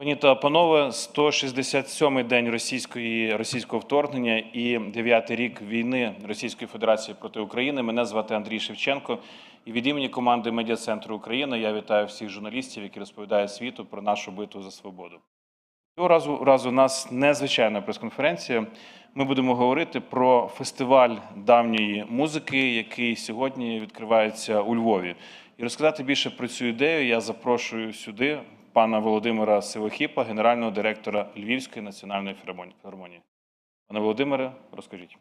Пані та панове, 167-й день російської російського вторгнення і 9-й рік війни Російської Федерації проти України. Мене звати Андрій Шевченко. І від імені команди Медіа Центру України я вітаю всіх журналістів, які розповідають світу про нашу битву за свободу. Цього разу разу у нас незвичайна прес-конференція. Ми будемо говорити про фестиваль давньої музики, який сьогодні відкривається у Львові. І розказати більше про цю ідею я запрошую сюди пана Володимира Сивохіпа, генерального директора Львівської національної філармонії-. Пане Володимире, розкажіть.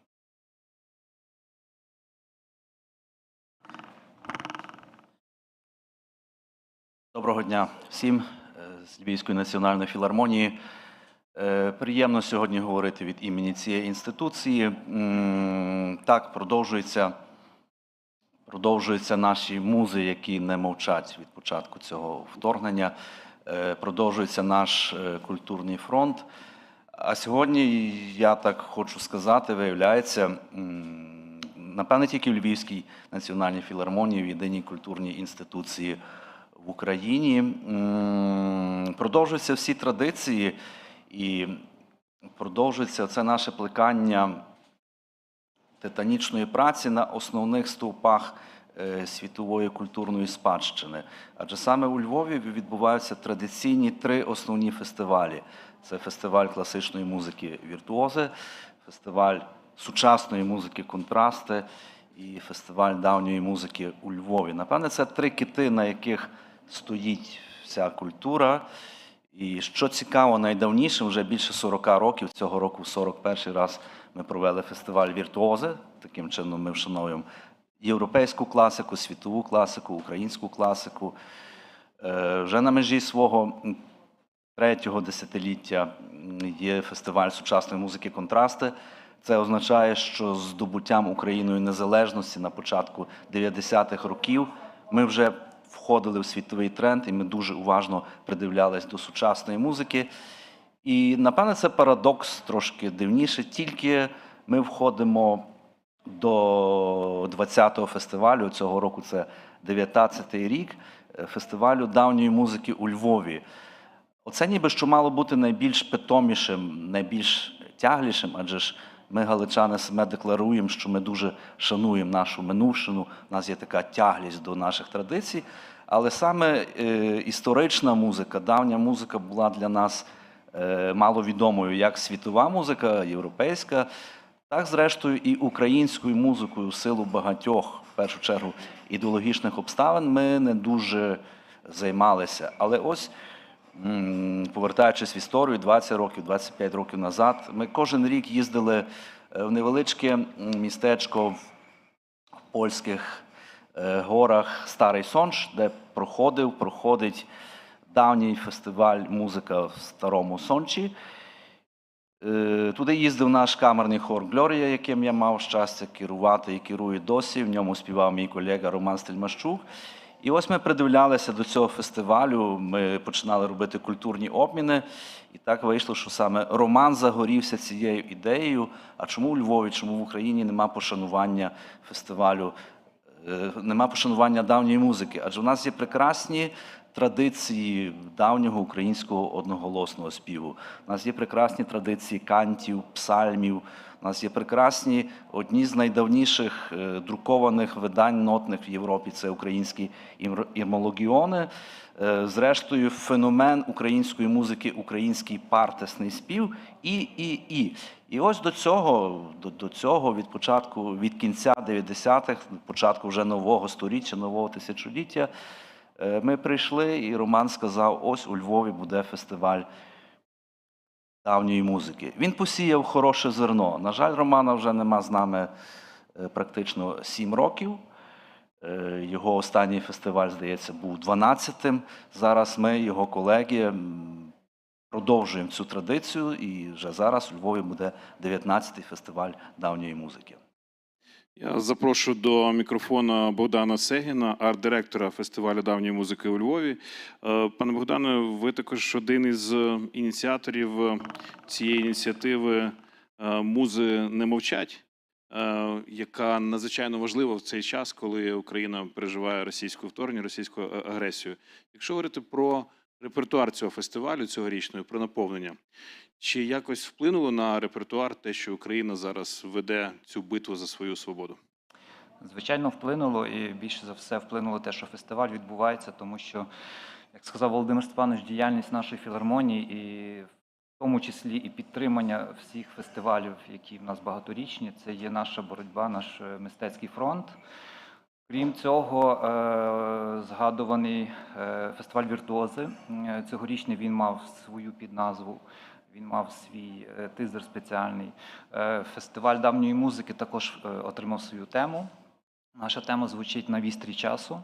Доброго дня всім е, з Львівської національної філармонії. Е, Приємно сьогодні говорити від імені цієї інституції. Так, продовжуються, продовжуються наші музи, які не мовчать від початку цього вторгнення. Е, Продовжується наш е, культурний фронт. А сьогодні я так хочу сказати, виявляється, напевне, тільки в Львівській національній філармонії, в єдиній культурній інституції в Україні. Продовжуються всі традиції і продовжується це наше плекання титанічної праці на основних стовпах світової культурної спадщини. Адже саме у Львові відбуваються традиційні три основні фестивалі: це фестиваль класичної музики Віртуози, фестиваль сучасної музики Контрасти і фестиваль давньої музики у Львові. Напевне, це три кити, на яких стоїть вся культура. І що цікаво, найдавнішим, вже більше 40 років, цього року, в 41 раз, ми провели фестиваль Віртуози. Таким чином ми вшановуємо європейську класику, світову класику, українську класику. Е, Вже на межі свого третього десятиліття є фестиваль сучасної музики Контрасти. Це означає, що з здобуттям Україною незалежності на початку 90-х років ми вже входили в світовий тренд, і ми дуже уважно придивлялись до сучасної музики. І напевне це парадокс трошки дивніше. Тільки ми входимо до 20-го фестивалю. Цього року це 19-й рік е, фестивалю давньої музики у Львові. Оце ніби що мало бути найбільш питомішим, найбільш тяглішим, адже ж ми, галичани, себе декларуємо, що ми дуже шануємо нашу минувшину, у нас є така тяглість до наших традицій. Але саме е, історична музика, давня музика була для нас е, маловідомою як світова музика, європейська, так, зрештою, і українською музикою в силу багатьох, в першу чергу, ідеологічних обставин ми не дуже займалися. Але ось повертаючись в історію 20 років, 25 років назад, ми кожен рік їздили е, в невеличке містечко в польських е, горах Старий Сонж, де проходив, проходить давній фестиваль музика в Старому Сончі. Е, Туди їздив наш камерний хор Глорія, яким я мав щастя керувати і керую досі. В ньому співав мій колега Роман Стельмащук. І ось ми придивлялися до цього фестивалю. Ми починали робити культурні обміни, і так вийшло, що саме Роман загорівся цією ідеєю. А чому у Львові, чому в Україні нема пошанування фестивалю, е, нема пошанування давньої музики? Адже в нас є прекрасні традиції давнього українського одноголосного співу. У нас є прекрасні традиції кантів, псальмів. У нас є прекрасні одні з найдавніших е, друкованих видань нотних в Європі. Це українські ірмологіони. Е, Зрештою, феномен української музики, український партесний спів і, і, і. І ось до цього, до, до цього від початку, від кінця 90-х, початку вже нового сторіччя, нового тисячоліття, ми прийшли, і Роман сказав: ось у Львові буде фестиваль давньої музики. Він посіяв хороше зерно. На жаль, Романа вже нема з нами е, практично сім років. Е, Його останній фестиваль, здається, був 12-тим. Зараз ми, його колеги, продовжуємо цю традицію, і вже зараз у Львові буде 19-й фестиваль давньої музики. Я запрошую до мікрофона Богдана Сегіна, арт-директора фестивалю давньої музики у Львові. Е, Пане Богдане, ви також один із е, ініціаторів е, цієї ініціативи Музи не мовчать, яка надзвичайно важлива в цей час, коли Україна переживає російську вторгнення, російську агресію. Якщо говорити про репертуар цього фестивалю цьогорічного про наповнення. Чи якось вплинуло на репертуар те, що Україна зараз веде цю битву за свою свободу? Звичайно, вплинуло і більше за все вплинуло те, що фестиваль відбувається, тому що, як сказав Володимир Степанович, діяльність нашої філармонії і в тому числі і підтримання всіх фестивалів, які в нас багаторічні, це є наша боротьба, наш е, мистецький фронт. Крім цього, е, згадуваний е, фестиваль Віртуози. Е, Цьогорічний він мав свою підназву, він мав свій тизер спеціальний. Фестиваль давньої музики також отримав свою тему. Наша тема звучить на вістрі часу.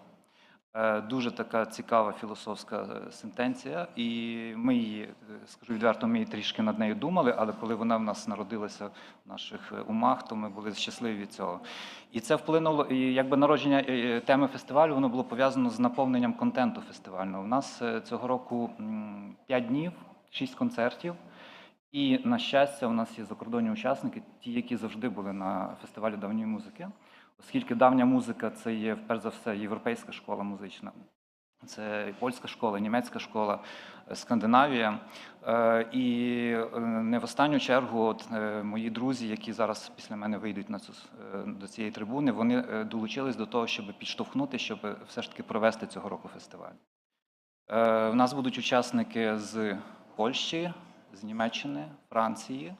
Е, Дуже така цікава філософська е, сентенція, і ми її, е, скажу відверто, ми трішки над нею думали, але коли вона в нас народилася в наших умах, то ми були щасливі від цього. І це вплинуло, і якби народження теми фестивалю, воно було пов'язано з наповненням контенту фестивального. У нас цього року 5 днів, 6 концертів. І на щастя, у нас є закордонні учасники, ті, які завжди були на фестивалі давньої музики, оскільки давня музика це є перш за все європейська школа музична. Це і польська школа, і німецька школа, е, Скандинавія. Е, І е, не в останню чергу, от мої друзі, які зараз після мене вийдуть на цю до цієї трибуни, вони долучились до того, щоб підштовхнути, щоб все ж таки провести цього року фестиваль. В нас будуть учасники з Польщі, з Німеччини, Франції,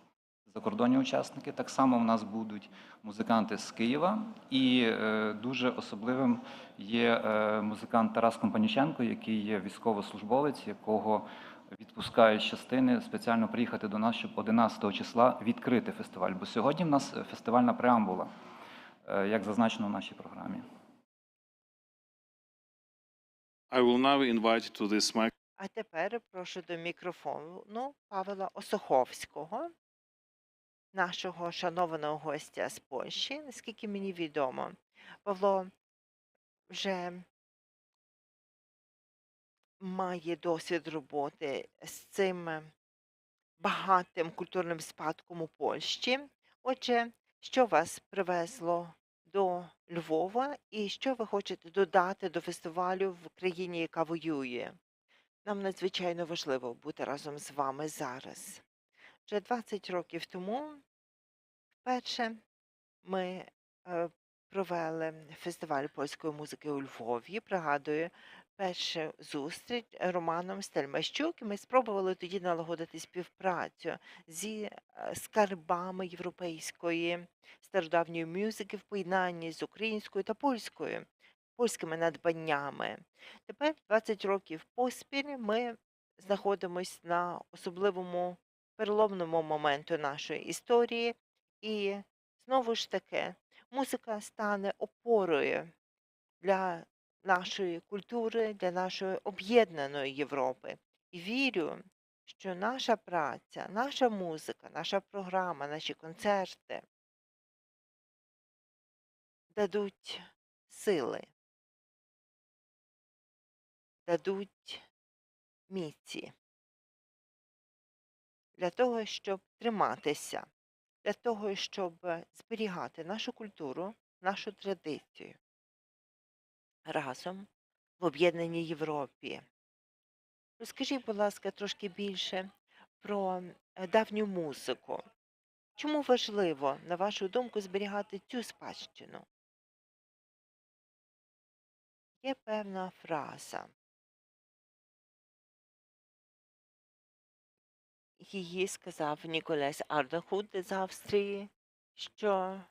закордонні учасники. Так само в нас будуть музиканти з Києва. І е, дуже особливим є е, музикант Тарас Компаніченко, який є військовослужбовець, якого відпускають частини спеціально приїхати до нас, щоб 11 числа відкрити фестиваль. Бо сьогодні в нас фестивальна преамбула, е, як зазначено в нашій програмі. I will now invite to this mic А тепер прошу до мікрофону Павла Осоховського, нашого шанованого гостя з Польщі. Наскільки мені відомо, Павло вже має досвід роботи з цим багатим культурним спадком у Польщі. Отже, що вас привезло до Львова і що ви хочете додати до фестивалю в країні, яка воює? Нам надзвичайно важливо бути разом з вами зараз. Вже 20 років тому вперше ми е, провели фестиваль польської музики у Львові. Пригадую, першу зустріч Романом Стельмащук. Ми спробували тоді налагодити співпрацю зі е, скарбами європейської стародавньої музики в поєднанні з українською та польською, польськими надбаннями. Тепер 20 років поспіль ми знаходимося на особливому переломному моменту нашої історії, і знову ж таки музика стане опорою для нашої культури, для нашої об'єднаної Європи. І вірю, що наша праця, наша музика, наша програма, наші концерти дадуть сили дадуть міці для того, щоб триматися, для того, щоб зберігати нашу культуру, нашу традицію разом в об'єднаній Європі. Розкажіть, будь ласка, трошки більше про е, давню музику. Чому важливо, на вашу думку, зберігати цю спадщину? Є певна фраза. Її сказав Ніколас Ардахут з Австрії, що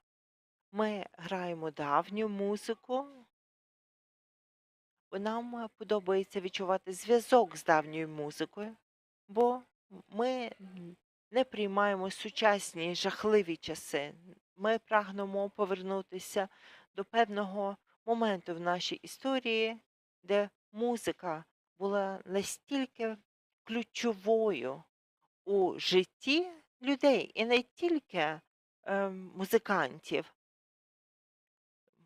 ми граємо давню музику, нам подобається відчувати зв'язок з давньою музикою, бо ми не приймаємо сучасні жахливі часи. Ми прагнемо повернутися до певного моменту в нашій історії, де музика була настільки ключовою у житті людей і не тільки е, музикантів.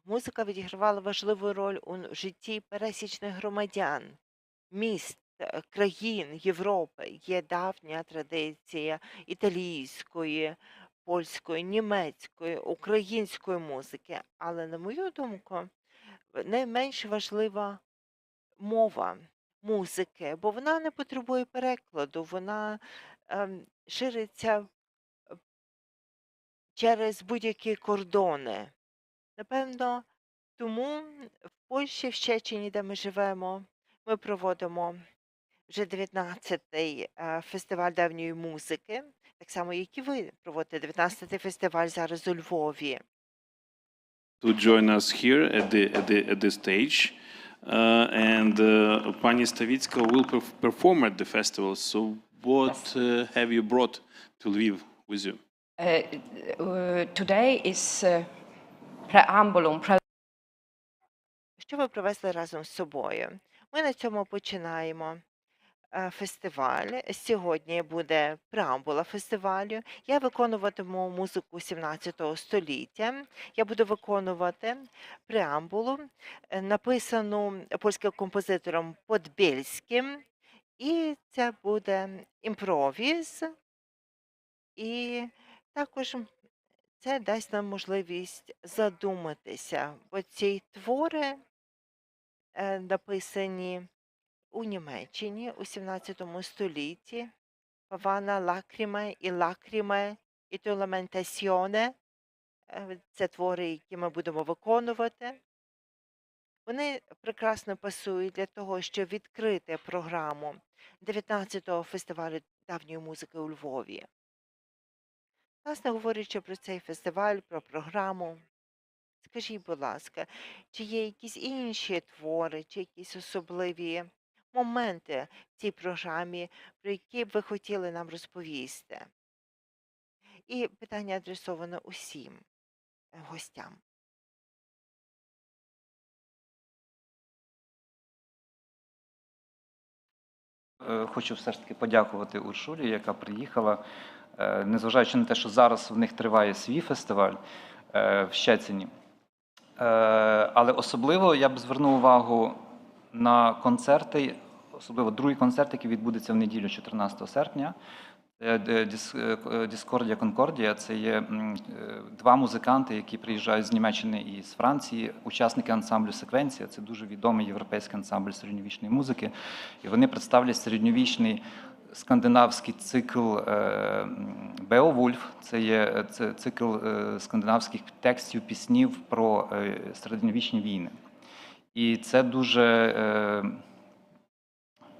Музика відігравала важливу роль у житті пересічних громадян, міст, е, країн Європи. Є давня традиція італійської, польської, німецької, української музики. Але, на мою думку, не менш важлива мова, музики, бо вона не потребує перекладу, вона ем, шириться е, через будь-які кордони. Напевно, тому в Польщі, в Щечині, де ми живемо, ми проводимо вже 19-й е, фестиваль давньої музики, так само, як і ви проводите 19-й фестиваль зараз у Львові. to join us here at the at the at the stage. Uh, and uh, Pani Stavitska will perf- perform at the festival. So, what uh, have you brought to Lviv with you? Uh, uh, today is uh, preambulum, pre- Що ви привезли разом з собою? Ми на цьому починаємо е, фестиваль. Сьогодні буде преамбула фестивалю. Я виконуватиму музику 17 століття. Я буду виконувати преамбулу, е, написану польським композитором Подбільським. І це буде імпровіз. І також це дасть нам можливість задуматися, бо ці твори е, написані у Німеччині у 17 столітті. Павана Лакріме і Лакріме і то ламентасьйоне. Е, Це твори, які ми будемо виконувати. Вони прекрасно пасують для того, щоб відкрити програму 19-го фестивалю давньої музики у Львові. Власне, говорячи про цей фестиваль, про програму, скажіть, будь ласка, чи є якісь інші твори, чи якісь особливі моменти в цій програмі, про які б ви хотіли нам розповісти? І питання адресоване усім е, гостям. Хочу все ж таки подякувати Уршулі, яка приїхала. Е, Незважаючи на те, що зараз в них триває свій фестиваль е, в Щецині. Е, Але особливо я б звернув увагу на концерти, особливо другий концерт, який відбудеться в неділю, 14 серпня. Е, де Діс- е, Діскордія Конкордія це є е, два музиканти, які приїжджають з Німеччини і з Франції, учасники ансамблю Секвенція. Це дуже відомий європейський ансамбль середньовічної музики. І вони представлять середньовічний скандинавський цикл е, Беовульф. Це є е, цикл е, скандинавських текстів, піснів про е, середньовічні війни. І це дуже.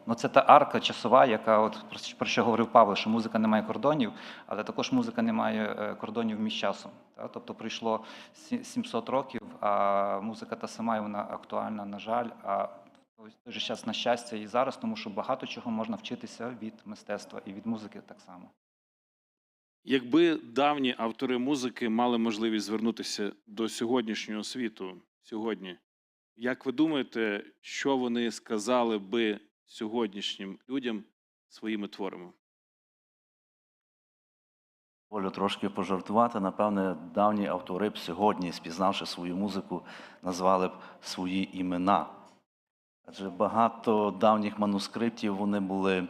Ну, це та арка часова, яка от про що- говорив Павло, що музика не має кордонів, але також музика не має е, кордонів між часом. Тобто пройшло сі- 700 років, а музика та сама і вона актуальна, на жаль, а в той же час на щастя і зараз, тому що багато чого можна вчитися від мистецтва і від музики так само. Якби давні автори музики мали можливість звернутися до сьогоднішнього світу сьогодні, як ви думаєте, що вони сказали би сьогоднішнім людям своїми творами? Волю трошки пожартувати. Напевне, давні автори б сьогодні, спізнавши свою музику, назвали б свої імена. Адже багато давніх манускриптів вони були,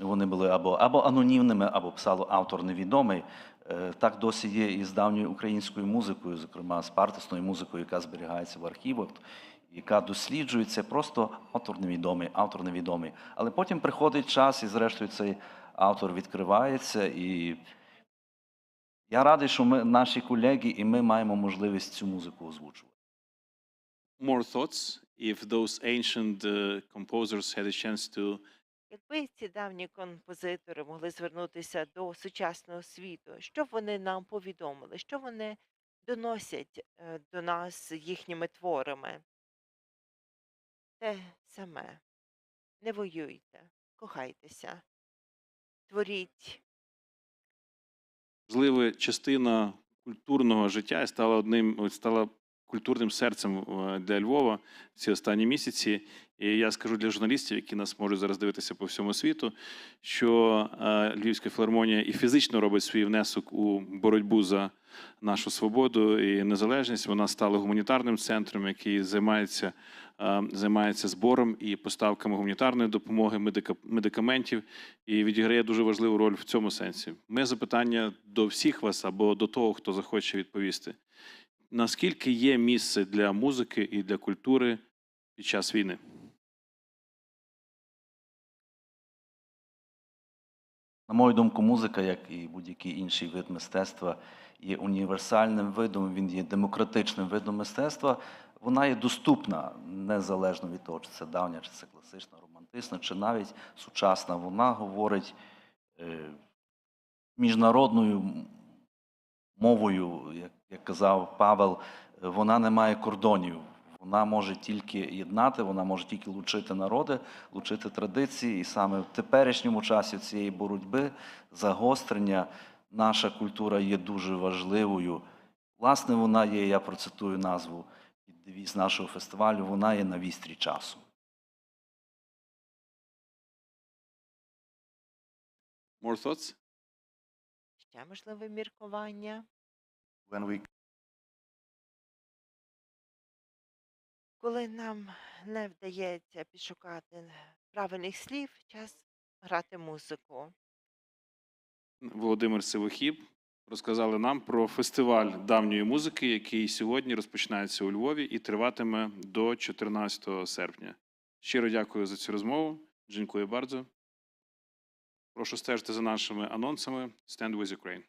вони були або, або анонімними, або писало автор невідомий. Е, Так досі є і з давньою українською музикою, зокрема з партисною музикою, яка зберігається в архівах, яка досліджується, просто автор невідомий, автор невідомий. Але потім приходить час, і зрештою цей автор відкривається. І я радий, що ми, наші колеги, і ми маємо можливість цю музику озвучувати. More thoughts if those ancient uh, composers had a chance to Якби ці давні композитори могли звернутися до сучасного світу, що б вони нам повідомили, що вони доносять е, до нас їхніми творами? Те саме. Не воюйте, кохайтеся, творіть. важлива частина культурного життя стала одним стала культурним серцем е, для Львова ці останні місяці. І я скажу для журналістів, які нас можуть зараз дивитися по всьому світу, що е, Львівська філармонія і фізично робить свій внесок у боротьбу за нашу свободу і незалежність. Вона стала гуманітарним центром, який займається е, займається збором і поставками гуманітарної допомоги, медикаментів, і відіграє дуже важливу роль в цьому сенсі. Ми запитання до всіх вас або до того, хто захоче відповісти. Наскільки є місце для музики і для культури під час війни? На мою думку, музика, як і будь-який інший вид мистецтва є універсальним видом, він є демократичним видом мистецтва. Вона є доступна незалежно від того, чи це давня, чи це класична, романтична, чи навіть сучасна. Вона говорить е, міжнародною мовою, як, казав Павел, вона не має кордонів. Вона може тільки єднати, вона може тільки лучити народи, лучити традиції. І саме в теперішньому часі цієї боротьби, загострення, наша культура є дуже важливою. Власне, вона є, я процитую назву і девіз нашого фестивалю, вона є на вістрі часу. More thoughts? Ще можливе міркування. When we Коли нам не вдається підшукати правильних слів, час грати музику. Володимир Сивохіб розказали нам про фестиваль давньої музики, який сьогодні розпочинається у Львові і триватиме до 14 серпня. Щиро дякую за цю розмову. Дякую дуже. Прошу стежити за нашими анонсами. Stand with Ukraine.